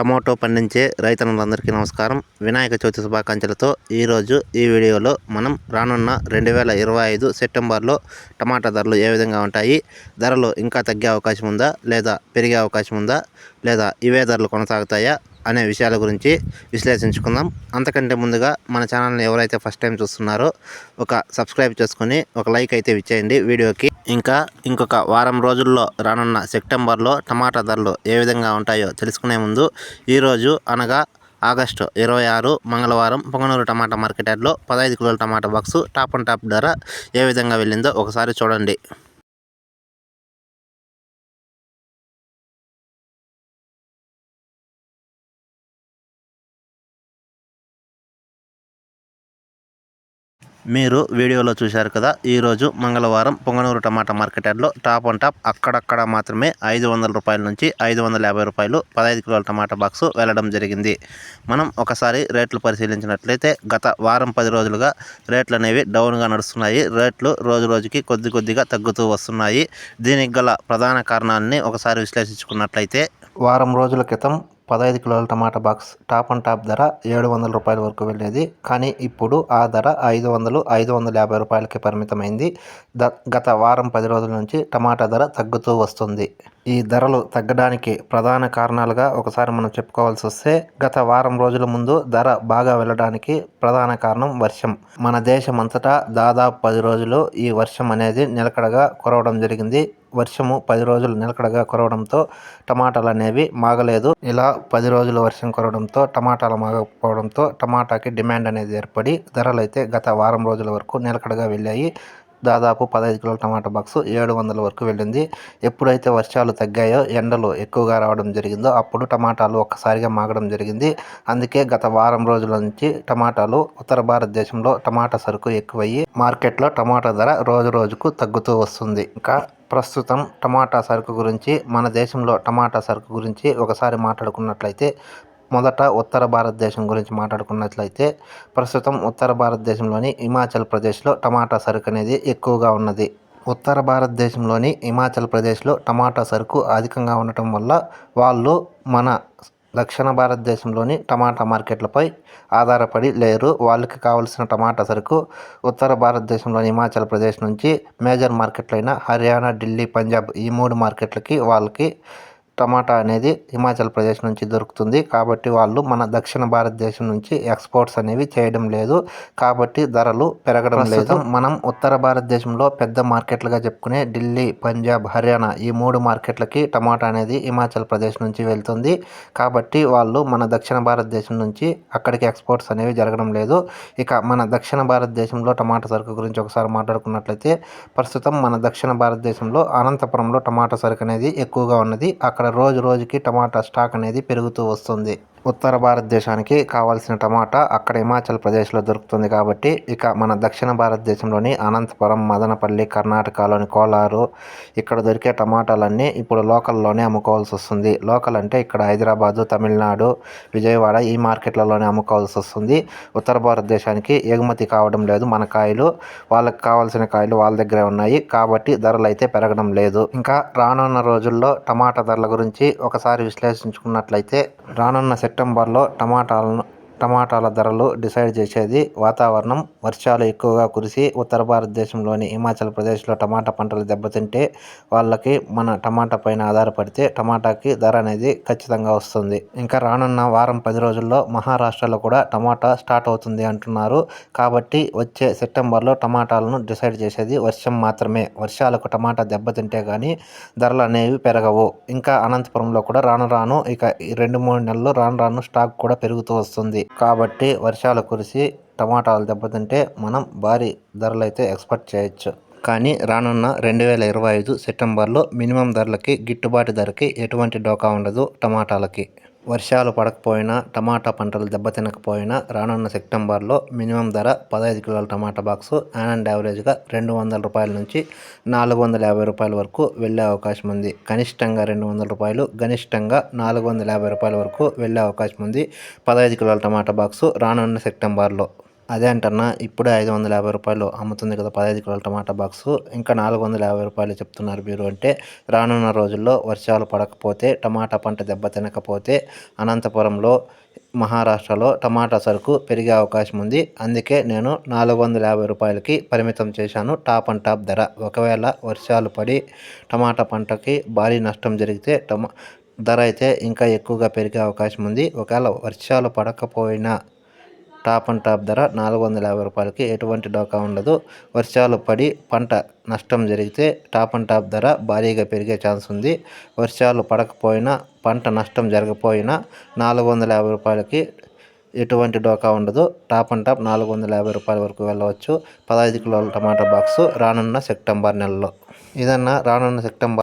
Tomato పండించే రైతన్నులందరికీ నమస్కారం. వినాయక చవితి శుభాకాంక్షలతో ఈరోజు ఈ వీడియోలో మనం రానున్న రెండు వేల ఇరవై ఐదు సెప్టెంబర్లో టమాటా ధరలు ఏ విధంగా ఉంటాయి ధరలు ఇంకా తగ్గే అవకాశం ఉందా లేదా పెరిగే అవకాశం ఉందా లేదా ఇవే ధరలు కొనసాగుతాయా అనే విషయాల గురించి విశ్లేషించుకుందాం. అంతకంటే ముందుగా మన ఛానల్ని ఎవరైతే ఫస్ట్ టైం చూస్తున్నారో ఒక సబ్స్క్రైబ్ చేసుకొని ఒక లైక్ అయితే ఇచ్చేయండి వీడియోకి. ఇంకా ఇంకొక వారం రోజుల్లో రానున్న సెప్టెంబర్లో టమాటా ధరలు ఏ విధంగా ఉంటాయో తెలుసుకునే ముందు ఈరోజు అనగా ఆగస్టు ఇరవై ఆరు మంగళవారం పొంగనూరు టమాటా మార్కెట్ యార్డ్లో పదహైదు కిలోల టమాటా బాక్సు టాప్ అండ్ టాప్ ధర ఏ విధంగా వెళ్ళిందో ఒకసారి చూడండి. మీరు వీడియోలో చూశారు కదా ఈరోజు మంగళవారం పొంగనూరు టమాటా మార్కెట్ యార్డ్లో టాప్ అండ్ టాప్ అక్కడక్కడ మాత్రమే ఐదు వందల రూపాయల నుంచి ఐదు వందల యాభై రూపాయలు పదహైదు కిలోల టమాటా బాక్సు వెళ్ళడం జరిగింది. మనం ఒకసారి రేట్లు పరిశీలించినట్లయితే గత వారం పది రోజులుగా రేట్లు అనేవి డౌన్గా నడుస్తున్నాయి. రేట్లు రోజు రోజుకి కొద్ది కొద్దిగా తగ్గుతూ వస్తున్నాయి. దీనికి గల ప్రధాన కారణాలని ఒకసారి విశ్లేషించుకున్నట్లయితే వారం రోజుల క్రితం పదహైదు కిలోల టమాటా బాక్స్ టాప్ అండ్ టాప్ ధర ఏడు వందల రూపాయల వరకు వెళ్ళేది. కానీ ఇప్పుడు ఆ ధర ఐదు వందలు ఐదు వందల యాభై రూపాయలకి పరిమితమైంది. ద గత వారం పది రోజుల నుంచి టమాటా ధర తగ్గుతూ వస్తుంది. ఈ ధరలు తగ్గడానికి ప్రధాన కారణాలుగా ఒకసారి మనం చెప్పుకోవాల్సి వస్తే గత వారం రోజుల ముందు ధర బాగా వెళ్ళడానికి ప్రధాన కారణం వర్షం. మన దేశం అంతటా దాదాపు పది రోజులు ఈ వర్షం అనేది నిలకడగా కురవడం జరిగింది. వర్షము పది రోజులు నిలకడగా కురవడంతో టమాటాలు అనేవి మాగలేదు. ఇలా పది రోజులు వర్షం కురవడంతో టమాటాలు మాగకపోవడంతో టమాటాకి డిమాండ్ అనేది ఏర్పడి ధరలు అయితే గత వారం రోజుల వరకు నిలకడగా వెళ్ళాయి. దాదాపు పదహైదు కిలోల టమాటా బాక్స్ ఏడు వందల వరకు వెళ్ళింది. ఎప్పుడైతే వర్షాలు తగ్గాయో ఎండలు ఎక్కువగా రావడం జరిగిందో అప్పుడు టమాటాలు ఒక్కసారిగా మాగడం జరిగింది. అందుకే గత వారం రోజుల నుంచి టమాటాలు ఉత్తర భారతదేశంలో టమాటా సరుకు ఎక్కువయ్యి మార్కెట్లో టమాటా ధర రోజు రోజుకు తగ్గుతూ వస్తుంది. ఇంకా ప్రస్తుతం టమాటా సరుకు గురించి మన దేశంలో టమాటా సరుకు గురించి ఒకసారి మాట్లాడుకున్నట్లయితే మొదట ఉత్తర భారతదేశం గురించి మాట్లాడుకున్నట్లయితే ప్రస్తుతం ఉత్తర భారతదేశంలోని హిమాచల్ ప్రదేశ్లో టమాటా సరుకు అనేది ఎక్కువగా ఉన్నది. ఉత్తర భారతదేశంలోని హిమాచల్ ప్రదేశ్లో టమాటా సరుకు అధికంగా ఉండటం వల్ల వాళ్ళు మన దక్షిణ భారతదేశంలోని టమాటా మార్కెట్లపై ఆధారపడి లేరు. వాళ్ళకి కావలసిన టమాటా సరుకు ఉత్తర భారతదేశంలోని హిమాచల్ ప్రదేశ్ నుంచి మేజర్ మార్కెట్లైన హర్యానా ఢిల్లీ పంజాబ్ ఈ మూడు మార్కెట్లకి వాళ్ళకి టమాటా అనేది హిమాచల్ ప్రదేశ్ నుంచి దొరుకుతుంది. కాబట్టి వాళ్ళు మన దక్షిణ భారతదేశం నుంచి ఎక్స్పోర్ట్స్ అనేవి చేయడం లేదు. కాబట్టి ధరలు పెరగడం లేదు. మనం ఉత్తర భారతదేశంలో పెద్ద మార్కెట్లుగా చెప్పుకునే ఢిల్లీ పంజాబ్ హర్యానా ఈ మూడు మార్కెట్లకి టమాటా అనేది హిమాచల్ ప్రదేశ్ నుంచి వెళ్తుంది. కాబట్టి వాళ్ళు మన దక్షిణ భారతదేశం నుంచి అక్కడికి ఎక్స్పోర్ట్స్ అనేవి జరగడం లేదు. ఇక మన దక్షిణ భారతదేశంలో టమాటా సరుకు గురించి ఒకసారి మాట్లాడుకున్నట్లయితే ప్రస్తుతం మన దక్షిణ భారతదేశంలో అనంతపురంలో టమాటా సరుకు అనేది ఎక్కువగా ఉన్నది. అక్కడ రోజు రోజుకి టమాటా స్టాక్ అనేది పెరుగుతూ వస్తుంది. ఉత్తర భారతదేశానికి కావాల్సిన టమాటా అక్కడ హిమాచల్ ప్రదేశ్లో దొరుకుతుంది కాబట్టి ఇక మన దక్షిణ భారతదేశంలోని అనంతపురం మదనపల్లి కర్ణాటకలోని కోలారు ఇక్కడ దొరికే టమాటాలన్నీ ఇప్పుడు లోకల్లోనే అమ్ముకోవాల్సి వస్తుంది. లోకల్ అంటే ఇక్కడ హైదరాబాదు తమిళనాడు విజయవాడ ఈ మార్కెట్లలోనే అమ్ముకోవాల్సి వస్తుంది. ఉత్తర భారతదేశానికి ఎగుమతి కావడం లేదు మన కాయలు. వాళ్ళకి కావాల్సిన కాయలు వాళ్ళ దగ్గరే ఉన్నాయి కాబట్టి ధరలు అయితే పెరగడం లేదు. ఇంకా రానున్న రోజుల్లో టమాటా ధరల గురించి ఒకసారి విశ్లేషించుకున్నట్లయితే రానున్న సెప్టెంబర్లో టమాటాలను టమాటాల ధరలు డిసైడ్ చేసేది వాతావరణం. వర్షాలు ఎక్కువగా కురిసి ఉత్తర భారతదేశంలోని హిమాచల్ ప్రదేశ్లో టమాటా పంటలు దెబ్బతింటే వాళ్ళకి మన టమాటా పైన ఆధారపడితే టమాటాకి ధర అనేది ఖచ్చితంగా వస్తుంది. ఇంకా రానున్న వారం పది రోజుల్లో మహారాష్ట్రలో కూడా టమాటా స్టార్ట్ అవుతుంది అంటున్నారు. కాబట్టి వచ్చే సెప్టెంబర్లో టమాటాలను డిసైడ్ చేసేది వర్షం మాత్రమే. వర్షాలకు టమాటా దెబ్బతింటే కానీ ధరలు అనేవి పెరగవు. ఇంకా అనంతపురంలో కూడా రాను రాను ఇక రెండు మూడు నెలలు రాను రాను స్టాక్ కూడా పెరుగుతూ వస్తుంది. కాబట్టి వర్షాలు కురిసి టమాటాలు దెబ్బతింటే మనం భారీ ధరలు అయితే ఎక్స్పెక్ట్ చేయొచ్చు. కానీ రానున్న రెండు వేల ఇరవై ఐదు సెప్టెంబర్లో మినిమం ధరలకి గిట్టుబాటు ధరకి ఎటువంటి డోకా ఉండదు టమాటాలకి. వర్షాలు పడకపోయినా టమాటా పంటలు దెబ్బతినకపోయినా రానున్న సెప్టెంబర్లో మినిమం ధర పదహైదు కిలోల టమాటా బాక్సు యాన్ అండ్ యావరేజ్గా రెండు వందల రూపాయల నుంచి నాలుగు వందల యాభై రూపాయల వరకు వెళ్ళే అవకాశం ఉంది. కనిష్టంగా రెండు వందల రూపాయలు గనిష్టంగా నాలుగు వందల యాభై రూపాయల వరకు వెళ్ళే అవకాశం ఉంది. పదహైదు కిలోల టమాటా బాక్సు రానున్న సెప్టెంబర్లో. అదేంటన్నా ఇప్పుడే ఐదు వందల యాభై రూపాయలు అమ్ముతుంది కదా పదహైదు కిలోల టమాటా బాక్సు. ఇంకా నాలుగు వందల యాభై రూపాయలు చెప్తున్నారు మీరు అంటే రానున్న రోజుల్లో వర్షాలు పడకపోతే టమాటా పంట దెబ్బ తినకపోతే అనంతపురంలో మహారాష్ట్రలో టమాటా సరుకు పెరిగే అవకాశం ఉంది. అందుకే నేను నాలుగు వందల యాభై రూపాయలకి పరిమితం చేశాను. టాప్ అండ్ టాప్ ధర. ఒకవేళ వర్షాలు పడి టమాటా పంటకి భారీ నష్టం జరిగితే టమా ధర అయితే ఇంకా ఎక్కువగా పెరిగే అవకాశం ఉంది. ఒకవేళ వర్షాలు పడకపోయినా టాప్ అండ్ టాప్ ధర నాలుగు వందల యాభై రూపాయలకి ఎటువంటి డోకా ఉండదు. వర్షాలు పడి పంట నష్టం జరిగితే టాప్ అండ్ టాప్ ధర భారీగా పెరిగే ఛాన్స్ ఉంది. వర్షాలు పడకపోయినా పంట నష్టం జరగకపోయినా నాలుగు వందల యాభై రూపాయలకి ఎటువంటి డోకా ఉండదు. టాప్ అండ్ టాప్ నాలుగు వందల యాభై రూపాయల వరకు వెళ్ళవచ్చు. పదహైదు కిలోల టమాటా బాక్సు రానున్న సెప్టెంబర్ నెలలో. ఇదన్నా రానున్న సెప్టెంబర్